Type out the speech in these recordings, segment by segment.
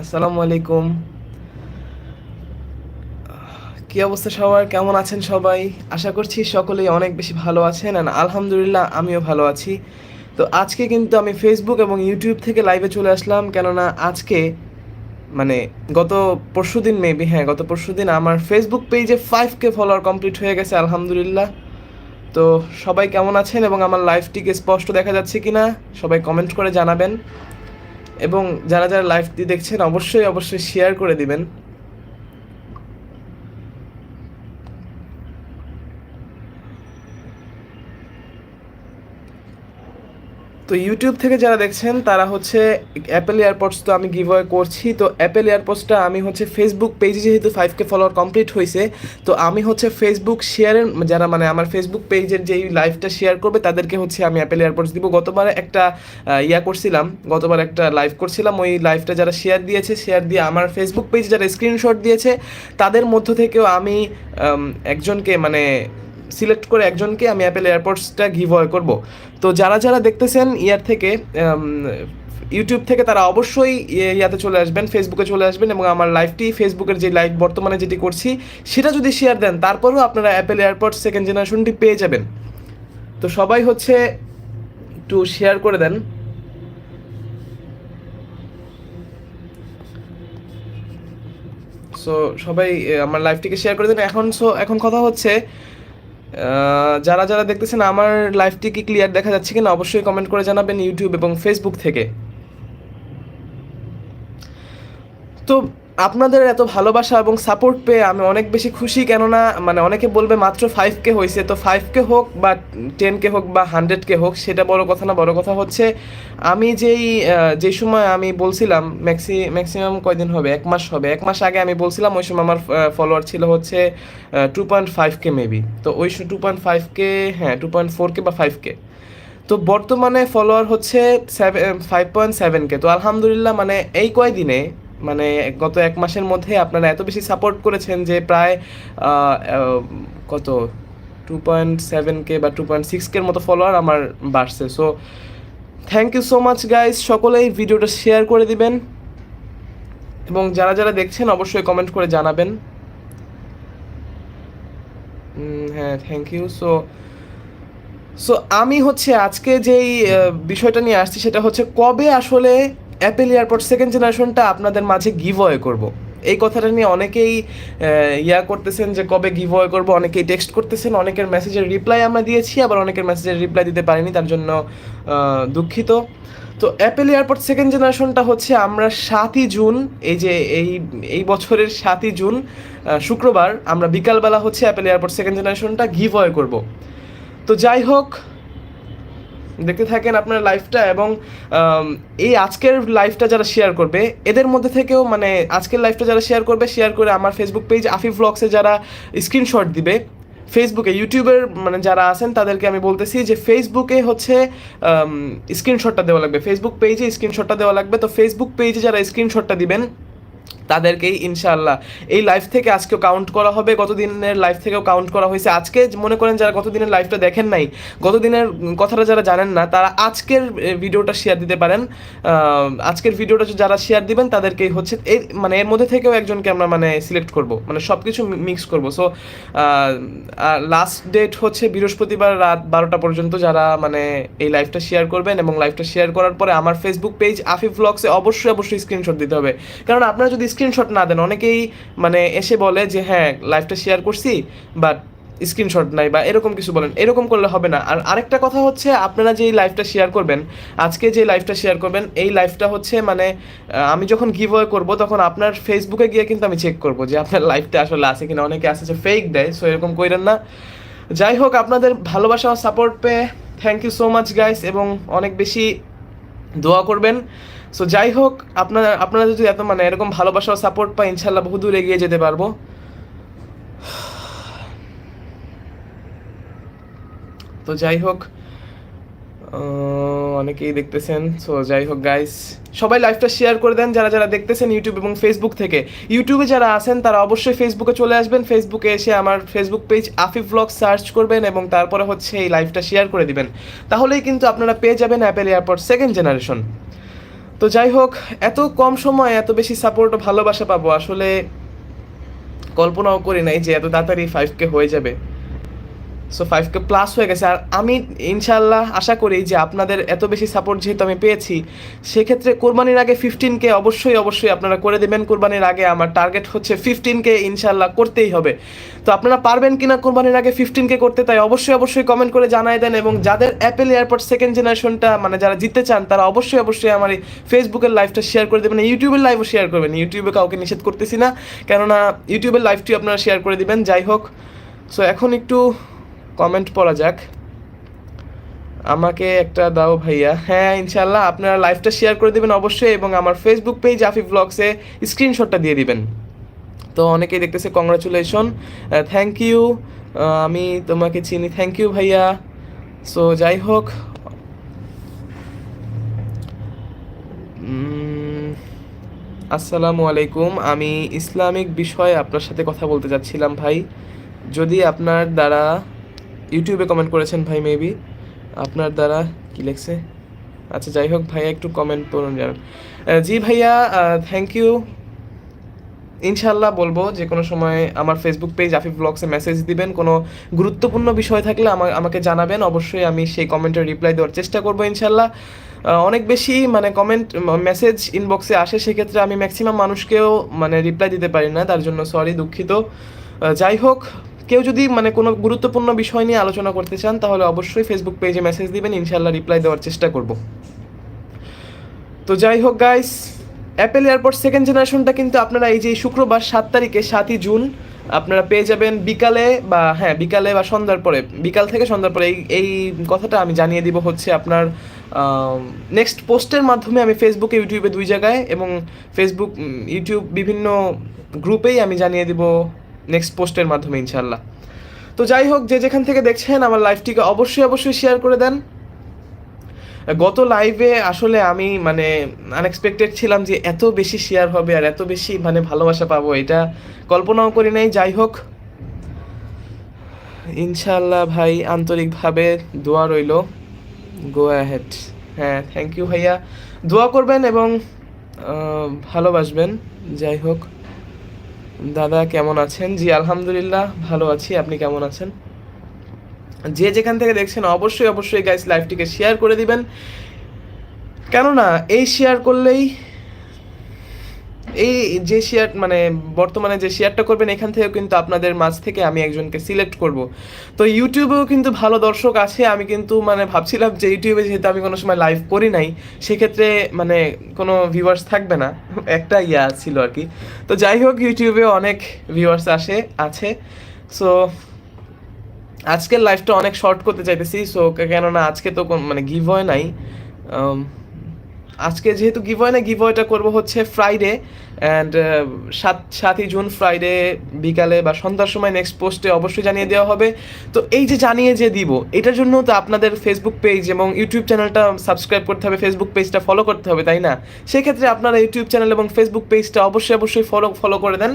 আসসালামু আলাইকুম। কি অবস্থা সবার? কেমন আছেন সবাই? আশা করছি সকলেই অনেক বেশি ভালো আছেন আর আলহামদুলিল্লাহ আমিও ভালো আছি। তো আজকে কিন্তু আমি ফেসবুক এবং ইউটিউব থেকে লাইভে চলে আসলাম, কেননা আজকে মানে গত পরশু দিন মেবি হ্যাঁ গত পরশু দিন আমার ফেসবুক পেজে ফাইভ কে ফলোয়ার কমপ্লিট হয়ে গেছে, আলহামদুলিল্লাহ। তো সবাই কেমন আছেন এবং আমার লাইভটিকে স্পষ্ট দেখা যাচ্ছে কিনা, সবাই কমেন্ট করে জানাবেন। এবং যারা যারা লাইভটি দেখছেন অবশ্যই অবশ্যই শেয়ার করে দিবেন। তো ইউটিউব থেকে যারা দেখছেন, তারা হচ্ছে অ্যাপেল এয়ারপডস তো আমি গিভ করছি। তো অ্যাপেল এয়ারপডসটা আমি হচ্ছে ফেসবুক পেজে যেহেতু ফাইভ কে ফলোয়ার কমপ্লিট হয়েছে তো আমি হচ্ছে ফেসবুক শেয়ারের যারা মানে আমার ফেসবুক পেজের যেই লাইভটা শেয়ার করবে, তাদেরকে হচ্ছে আমি অ্যাপেল এয়ারপডস দিব। গতবার একটা ইয়া করছিলাম, গতবার একটা লাইভ করছিলাম। ওই লাইভটা যারা শেয়ার দিয়েছে শেয়ার দিয়ে আমার ফেসবুক পেজে যারা স্ক্রিনশট দিয়েছে, তাদের মধ্য থেকেও আমি একজনকে মানে সিলেক্ট করে একজনকে আমি অ্যাপেল এয়ারপডসটা গিভ অ্যাওয়ে করব। তো যারা যারা দেখতেছেন ইয়ার থেকে ইউটিউব থেকে, তারা অবশ্যই ইয়ে- ইয়াতে চলে আসবেন ফেসবুকে চলে আসবেন এবং আমার লাইভটি ফেসবুকের যে লাইভ বর্তমানে যেটি করছি, সেটা যদি শেয়ার দেন, তারপরেও আপনারা অ্যাপেল এয়ারপডস সেকেন্ড জেনারেশনটি পেয়ে যাবেন। তো সবাই হচ্ছে একটু শেয়ার করে দেন। সো সবাই আমার লাইভটিকে শেয়ার করে দিন। এখন সো এখন কথা হচ্ছে যারা যারা দেখতেছেন, আমার লাইভটি কি ক্লিয়ার দেখা যাচ্ছে কিনা, অবশ্যই কমেন্ট করে জানাবেন ইউটিউব এবং ফেসবুক থেকে। তো আপনাদের এত ভালোবাসা এবং সাপোর্ট পেয়ে আমি অনেক বেশি খুশি, কেননা মানে অনেকে বলবে মাত্র ফাইভ কে হয়েছে তো ফাইভ কে হোক বা টেন কে হোক বা হান্ড্রেড কে হোক, সেটা বড় কথা না, বড় কথা হচ্ছে আমি যেই যেই সময় আমি বলছিলাম ম্যাক্সি ম্যাক্সিমাম কয়দিন হবে? এক মাস হবে। এক মাস আগে আমি বলছিলাম ওই সময় আমার ফলোয়ার ছিল হচ্ছে two point five K maybe তো ওই টু পয়েন্ট ফাইভ কে হ্যাঁ টু পয়েন্ট ফোর কে বা ফাইভ কে তো বর্তমানে ফলোয়ার হচ্ছে seven five point seven K তো আলহামদুলিল্লাহ মানে এই কয়দিনে মানে গত এক মাসের মধ্যে আপনারা এত বেশি সাপোর্ট করেছেন যে প্রায় কত? টু পয়েন্ট সেভেন কে বা টু পয়েন্ট সিক্স কের মতো ফলোয়ার আমার বাড়ছে। So thank you so much guys সকলেই ভিডিওটা শেয়ার করে দিবেন। এবং যারা যারা দেখছেন অবশ্যই কমেন্ট করে জানাবেন। হ্যাঁ থ্যাংক ইউ সো সো আমি হচ্ছে আজকে যেই বিষয়টা নিয়ে আসছি সেটা হচ্ছে কবে আসলে অ্যাপেল এয়ারপড সেকেন্ড জেনারেশনটা আপনাদের মাঝে গিভ অ্যাওয়ে করব। এই কথাটা নিয়ে অনেকেই ইয়া করতেছেন যে কবে গিভ অ্যাওয়ে করব, অনেকেই টেক্সট করতেছেন, অনেকের মেসেজের রিপ্লাই আমরা দিয়েছি, আবার অনেকের মেসেজের রিপ্লাই দিতে পারিনি, তার জন্য দুঃখিত। তো অ্যাপেল এয়ারপড সেকেন্ড জেনারেশনটা হচ্ছে আমরা সাতই জুন, এই যে এই এই বছরের সাতই জুন শুক্রবার আমরা বিকালবেলা হচ্ছে অ্যাপেল এয়ারপড সেকেন্ড জেনারেশনটা গিভ অ্যাওয়ে করব। তো যাই হোক দেখতে থাকেন আপনার লাইফটা এবং এই আজকের লাইফটা যারা শেয়ার করবে, এদের মধ্যে থেকেও মানে আজকের লাইফটা যারা শেয়ার করবে শেয়ার করে আমার ফেসবুক পেজ আফিফ ব্লগসে যারা স্ক্রিনশট দিবে ফেসবুকে ইউটিউবের মানে যারা আছেন তাদেরকে আমি বলতেছি যে ফেসবুকে হচ্ছে স্ক্রিনশটটা দেওয়া লাগবে। ফেসবুক পেজে স্ক্রিনশটটা দেওয়া লাগবে। তো ফেসবুক পেজে যারা স্ক্রিনশটটা দিবেন তাদেরকেই ইনশাআল্লাহ। এই লাইভ থেকে আজকেও কাউন্ট করা হবে গত দিনের লাইভ থেকেও কাউন্ট করা হয়েছে। আজকে মনে করেন যারা গত দিনের লাইভটা দেখেন নাই গত দিনের কথাটা যারা জানেন না, তারা আজকের ভিডিওটা শেয়ার দিতে পারেন। আজকের ভিডিওটা যারা শেয়ার দিবেন, তাদেরকেই হচ্ছে এই মানে এর মধ্যে থেকেও একজনকে আমরা মানে সিলেক্ট করব। মানে সব কিছু মিক্স করব। সো লাস্ট ডেট হচ্ছে বৃহস্পতিবার রাত বারোটা পর্যন্ত যারা মানে এই লাইভটা শেয়ার করবেন এবং লাইভটা শেয়ার করার পরে আমার ফেসবুক পেজ আফিফ ব্লগসে অবশ্যই অবশ্যই স্ক্রিনশট দিতে হবে। কারণ আপনারা যদি স্ক্রিনশট না দেন। অনেকেই মানে এসে বলে যে হ্যাঁ লাইভটা শেয়ার করছি বাট স্ক্রিনশট নাই, বা এরকম কিছু বলেন। এরকম করলে হবে না। আর আরেকটা কথা হচ্ছে, আপনারা যে লাইভটা শেয়ার করবেন, আজকে যে লাইভটা শেয়ার করবেন, এই লাইভটা হচ্ছে মানে আমি যখন গিভ অ্যাওয়ে করব, তখন আপনার ফেসবুকে গিয়ে কিন্তু আমি চেক করব যে, আপনার লাইভটা আসলে আছে কিনা। অনেকে আছে যে ফেক দেয় সো এরকম করেন না। যাই হোক, আপনাদের ভালোবাসা সাপোর্ট পেয়ে thank you so much guys এবং অনেক বেশি দোয়া করবেন। সো যাই হোক আপনারা আপনারা যদি এত মানে এরকম ভালোবাসা সাপোর্ট পাই ইনশাল্লাহ বহুদূর এগিয়ে যেতে পারব। তো যাই হোক অনেকেই দেখতেছেন। সো যাই হোক গাইস সবাই লাইভটা শেয়ার করে দেন, যারা যারা দেখতেছেন ইউটিউব এবং ফেসবুক থেকে। ইউটিউবে যারা আছেন, তারা অবশ্যই ফেসবুকে চলে আসবেন। ফেসবুকে এসে আমার Facebook page Afif blog search করবেন এবং তারপরে হচ্ছে এই লাইভটা শেয়ার করে দিবেন। তাহলেই কিন্তু আপনারা পেয়ে যাবেন অ্যাপেল এয়ারপড সেকেন্ড জেনারেশন তো যাই হোক এত কম সময় এত বেশি সাপোর্ট ভালোবাসা পাবো, আসলে কল্পনাও করি নাই যে এত তাড়াতাড়ি ফাইভ কে হয়ে যাবে। সো ফাইভ কে প্লাস হয়ে গেছে। আর আমি ইনশাল্লাহ আশা করি যে আপনাদের এত বেশি সাপোর্ট যেহেতু আমি পেয়েছি, সেক্ষেত্রে কোরবানির আগে ফিফটিন কে অবশ্যই অবশ্যই আপনারা করে দেবেন। কোরবানির আগে আমার টার্গেট হচ্ছে ফিফটিন কে ইনশাল্লাহ করতেই হবে। তো আপনারা পারবেন কিনা কোরবানির আগে ফিফটিন কে করতে, তাই অবশ্যই অবশ্যই কমেন্ট করে জানাই দেন। এবং যাদের অ্যাপেল এয়ারপোর্ট সেকেন্ড জেনারেশনটা মানে যারা জিততে চান, তারা অবশ্যই অবশ্যই আমার এই ফেসবুকের লাইভটা শেয়ার করে দেবেন। ইউটিউবের লাইভও শেয়ার করবেন। ইউটিউবে কাউকে নিষেধ করতেছি না। কেননা ইউটিউবের লাইভটি আপনারা শেয়ার করে দিবেন। যাই হোক। সো এখন একটু কমেন্ট পড়া যাক। আমাকে একটা দাও ভাইয়া। হ্যাঁ ইনশাল্লাহ আপনারা লাইভটা শেয়ার করে দেবেন অবশ্যই এবং আমার ফেসবুক পেজ আফি ব্লগসে স্ক্রিনশটটা দিয়ে দিবেন। তো অনেকেই দেখতেছে কংগ্রাচুলেশন থ্যাংক ইউ আমি তোমাকে চিনি। থ্যাংক ইউ ভাইয়া। সো যাই হোক। আসসালামু আলাইকুম। আমি ইসলামিক বিষয়ে আপনার সাথে কথা বলতে যাচ্ছিলাম ভাই। যদি আপনার দ্বারা ইউটিউবে কমেন্ট করেছেন ভাই মেবি আপনার দ্বারা কি লেখছে? আচ্ছা যাই হোক, ভাইয়া একটু কমেন্ট করুন জানান জি ভাইয়া থ্যাংক ইউ ইনশাল্লাহ বলব যে কোনো সময় আমার ফেসবুক পেজ আফিফ ব্লগসে মেসেজ দিবেন। কোনো গুরুত্বপূর্ণ বিষয় থাকলে আমা- আমাকে জানাবেন। অবশ্যই আমি সেই কমেন্টের রিপ্লাই দেওয়ার চেষ্টা করব ইনশাল্লাহ অনেক বেশি মানে কমেন্ট মেসেজ ইনবক্সে আসে, সেক্ষেত্রে আমি ম্যাক্সিমাম মানুষকেও মানে রিপ্লাই দিতে পারি না। তার জন্য সরি দুঃখিত। যাই হোক কেউ যদি মানে কোনো গুরুত্বপূর্ণ বিষয় নিয়ে আলোচনা করতে চান, তাহলে অবশ্যই ফেসবুক পেজে মেসেজ দিবেন ইনশাল্লাহ রিপ্লাই দেওয়ার চেষ্টা করব। তো যাই হোক গাইস অ্যাপেল এয়ারপোর্ট সেকেন্ড জেনারেশনটা কিন্তু আপনারা এই যে শুক্রবার সাত তারিখে, সাতই জুন, আপনারা পেয়ে যাবেন বিকালে বা হ্যাঁ বিকালে বা সন্ধ্যার পরে, বিকাল থেকে সন্ধ্যার পরে, এই এই কথাটা আমি জানিয়ে দিব হচ্ছে আপনার নেক্সট পোস্টের মাধ্যমে আমি ফেসবুকে ইউটিউবে দুই জায়গায় এবং ফেসবুক ইউটিউব বিভিন্ন গ্রুপেই আমি জানিয়ে দিব নেক্সট পোস্টের মাধ্যমে ইনশাল্লাহ তো যাই হোক, যে যেখান থেকে দেখছেন, আমার লাইভটিকে অবশ্যই অবশ্যই শেয়ার করে দেন। গত লাইভে আসলে আমি মানে আনএক্সপেক্টেড ছিলাম যে এত বেশি শেয়ার হবে আর এত বেশি মানে ভালোবাসা পাবো, এটা কল্পনাও করি নাই। যাই হোক ইনশাল্লাহ ভাই, আন্তরিকভাবে দোয়া রইল। গো অ্যাহেড হ্যাঁ থ্যাংক ইউ ভাইয়া। দোয়া করবেন এবং ভালোবাসবেন। যাই হোক। দাদা কেমন আছেন? জি, আলহামদুলিল্লাহ, ভালো আছি। আপনি কেমন আছেন? যে যেখান থেকে দেখছেন, অবশ্যই অবশ্যই গাইস লাইভটিকে শেয়ার করে দিবেন। কেননা, এই শেয়ার করলেই এই যে শেয়ার মানে বর্তমানে যে শেয়ারটা করবেন এখান থেকেও কিন্তু আপনাদের মাঝ থেকে আমি একজনকে সিলেক্ট করব। তো ইউটিউবেও কিন্তু ভালো দর্শক আছে আমি কিন্তু মানে ভাবছিলাম যে ইউটিউবে যেহেতু আমি কোনো সময় লাইভ করি নাই সেক্ষেত্রে মানে কোনো ভিউয়ার্স থাকবে না। একটা ইয়া ছিল আর কি। তো যাই হোক ইউটিউবে অনেক ভিউয়ার্স আসে আছে। সো আজকের লাইফটা অনেক শর্ট করতে চাইতেছি সো কেননা আজকে তো মানে গিভ হয় নাই। উম, আজকে যেহেতু গিভ হয় না গিভ হয়টা করব হচ্ছে ফ্রাইডে অ্যান্ড সাত, সাতই জুন ফ্রাইডে বিকালে বা সন্ধ্যার সময় নেক্সট পোস্টে অবশ্যই জানিয়ে দেওয়া হবে। তো এই যে জানিয়ে যে দিব, এটার জন্য তো আপনাদের ফেসবুক পেজ এবং ইউটিউব চ্যানেলটা সাবস্ক্রাইব করতে হবে ফেসবুক পেজটা ফলো করতে হবে, তাই না? সেক্ষেত্রে আপনারা ইউটিউব চ্যানেল এবং ফেসবুক পেজটা অবশ্যই অবশ্যই ফলো ফলো করে দেন।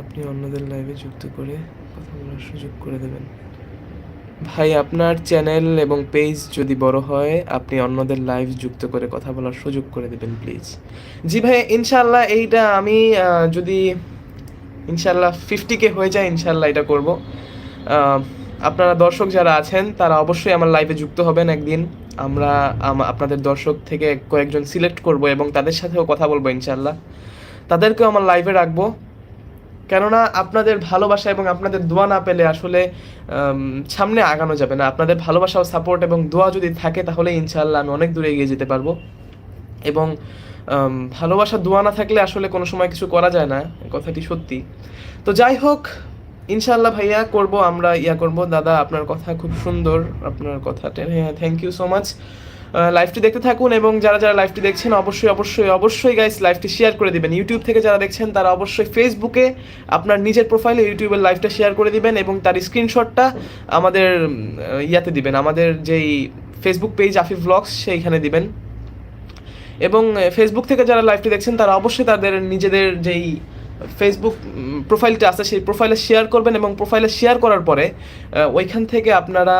আপনি অন্যদের লাইভে যুক্ত করে কথা বলার সুযোগ করে দেবেন। ভাই, আপনার চ্যানেল এবং পেজ যদি বড় হয়, আপনি অন্যদের লাইভ যুক্ত করে কথা বলার সুযোগ করে দেবেন প্লিজ জি ভাই ইনশাল্লাহ এইটা আমি যদি ইনশাল্লাহ ফিফটি কে হয়ে যায় ইনশাল্লাহ এটা করব। আপনারা দর্শক যারা আছেন, তারা অবশ্যই আমার লাইভে যুক্ত হবেন একদিন। আমরা আপনাদের দর্শক থেকে কয়েকজন সিলেক্ট করব এবং তাদের সাথেও কথা বলব ইনশাল্লাহ তাদেরকেও আমার লাইভে রাখব। কেননা আপনাদের ভালোবাসা এবং আপনাদের দোয়া না পেলে আসলে সামনে আগানো যাবে না। আপনাদের ভালোবাসা ও সাপোর্ট এবং দোয়া যদি থাকে তাহলে ইনশাল্লাহ আমি অনেক দূরে এগিয়ে যেতে পারব। এবং ভালোবাসা, দোয়া না থাকলে আসলে কোনো সময় কিছু করা যায় না কথাটি সত্যি। তো যাই হোক ইনশাল্লাহ ভাইয়া করব, আমরা ইয়া করব। দাদা, আপনার কথা খুব সুন্দর, আপনার কথাটা হ্যাঁ থ্যাংক ইউ সো মাচ লাইভটি দেখতে থাকুন এবং যারা যারা লাইভটি দেখছেন, অবশ্যই অবশ্যই অবশ্যই গাইস লাইভটি শেয়ার করে দিবেন। ইউটিউব থেকে যারা দেখছেন, তারা অবশ্যই ফেসবুকে আপনার নিজের প্রোফাইলে ইউটিউবের লাইভটা শেয়ার করে দিবেন এবং তার স্ক্রিনশটটা আমাদের ইয়াতে দিবেন। আমাদের যেই ফেসবুক পেজ আফিফ ব্লগস সেইখানে দিবেন। এবং ফেসবুক থেকে যারা লাইভটি দেখছেন, তারা অবশ্যই তাদের নিজেদের যেই ফেসবুক প্রোফাইলটা আছে, সেই প্রোফাইলে শেয়ার করবেন এবং প্রোফাইলে শেয়ার করার পরে ওইখান থেকে আপনারা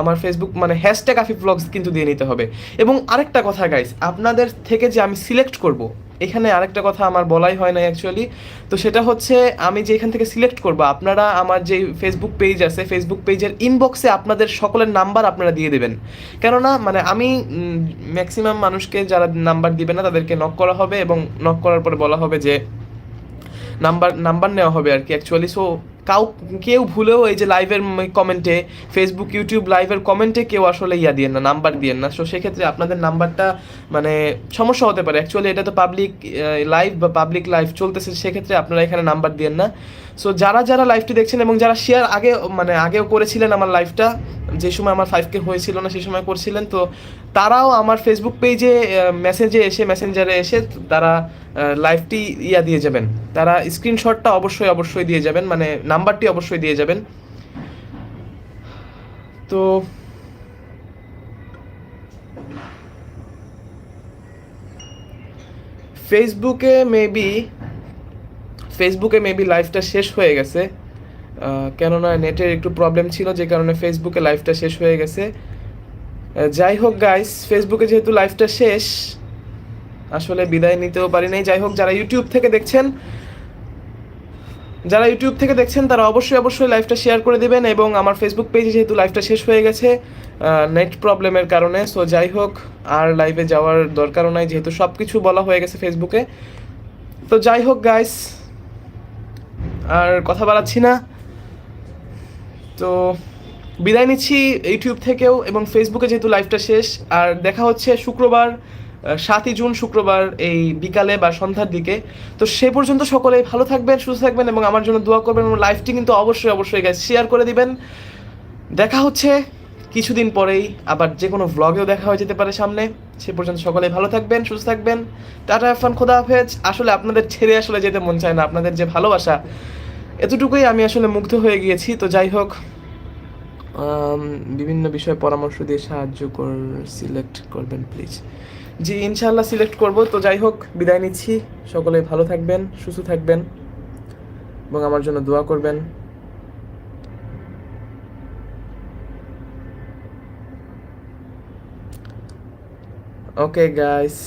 আমার ফেসবুক মানে হ্যাশট্যাগ আফিফ ব্লগস কিন্তু দিয়ে নিতে হবে। এবং আরেকটা কথা গাইস আপনাদের থেকে যে আমি সিলেক্ট করব, এখানে আরেকটা কথা আমার বলাই হয় না অ্যাকচুয়ালি তো সেটা হচ্ছে আমি যে এখান থেকে সিলেক্ট করব, আপনারা আমার যে ফেসবুক পেজ আছে ফেসবুক পেজের ইনবক্সে আপনাদের সকলের নাম্বার আপনারা দিয়ে দেবেন। কেননা মানে আমি ম্যাক্সিমাম মানুষকে যারা নাম্বার দিবে না, তাদেরকে নক করা হবে এবং নক করার পরে বলা হবে যে নাম্বার নাম্বার নেওয়া হবে আর কি অ্যাকচুয়ালি সো কাউ, কেউ ভুলেও এই যে লাইভের কমেন্টে ফেসবুক ইউটিউব লাইভের কমেন্টে কেউ আসলে ইয়া দিয়েন না, নাম্বার দিয়েন না। সো সেক্ষেত্রে আপনাদের নাম্বারটা মানে সমস্যা হতে পারে। অ্যাকচুয়ালি এটা তো পাবলিক লাইভ বা পাবলিক লাইভ চলতেছে, সেক্ষেত্রে আপনারা এখানে নাম্বার দিয়েন না। সো যারা যারা লাইভটি দেখছেন এবং যারা শেয়ার আগে মানে আগেও করেছিলেন আমার লাইভটা যে সময় আমার ফাইভ কে হয়েছিল না সেই সময় করছিলেন, তো তারাও আমার ফেসবুক পেজে মেসেজে এসে মেসেঞ্জারে এসে তারা লাইভটি ইয়া দিয়ে যাবেন। তারা স্ক্রিনশটটা অবশ্যই অবশ্যই দিয়ে যাবেন মানে নাম্বারটি অবশ্যই দিয়ে যাবেন। তো ফেসবুকে মেবি ফেসবুকে মেবি লাইভটা শেষ হয়ে গেছে। কেননা নেটের একটু প্রবলেম ছিল, যে কারণে ফেসবুকে লাইভটা শেষ হয়ে গেছে। যাই হোক গাইস ফেসবুকে যেহেতু লাইভটা শেষ, আসলে বিদায় নিতেও পারি নাই। যাই হোক, যারা ইউটিউব থেকে দেখছেন, যারা ইউটিউব থেকে দেখছেন, তারা অবশ্যই অবশ্যই লাইভটা শেয়ার করে দেবেন এবং আমার ফেসবুক পেজে যেহেতু লাইভটা শেষ হয়ে গেছে নেট প্রবলেমের কারণে সো যাই হোক, আর লাইভে যাওয়ার দরকারও নাই, যেহেতু সব কিছু বলা হয়ে গেছে ফেসবুকে তো যাই হোক গাইস আর কথা বাড়াচ্ছি না। তো বিদায় নিচ্ছি ইউটিউব থেকেও এবং ফেসবুকে যেহেতু লাইভটা শেষ, আর দেখা হচ্ছে শুক্রবার সাতই জুন শুক্রবার এই বিকালে বা সন্ধ্যার দিকে। তো সে পর্যন্ত সকলে ভালো থাকবেন, সুস্থ থাকবেন এবং আমার জন্য দোয়া করবেন এবং লাইভটি কিন্তু অবশ্যই অবশ্যই গাইজ শেয়ার করে দিবেন। দেখা হচ্ছে কিছুদিন পরেই, আবার যে কোনো ভ্লগেও দেখা হয়ে যেতে পারে সামনে। সে পর্যন্ত সকলে ভালো থাকবেন, সুস্থ থাকবেন। টাটা ফান খোদা হাফেজ। আসলে আপনাদের ছেড়ে আসলে যেতে মন চায় না, আপনাদের যে ভালোবাসা, এতটুকুই আমি আসলে মুগ্ধ হয়ে গিয়েছি। তো যাই হোক বিভিন্ন বিষয়ে পরামর্শ দিয়ে সাহায্য কর সিলেক্ট করবেন প্লিজ জি ইনশাল্লাহ সিলেক্ট করব। তো যাই হোক, বিদায় নিচ্ছি। সকলে ভালো থাকবেন, সুস্থ থাকবেন এবং আমার জন্য দোয়া করবেন। Okay guys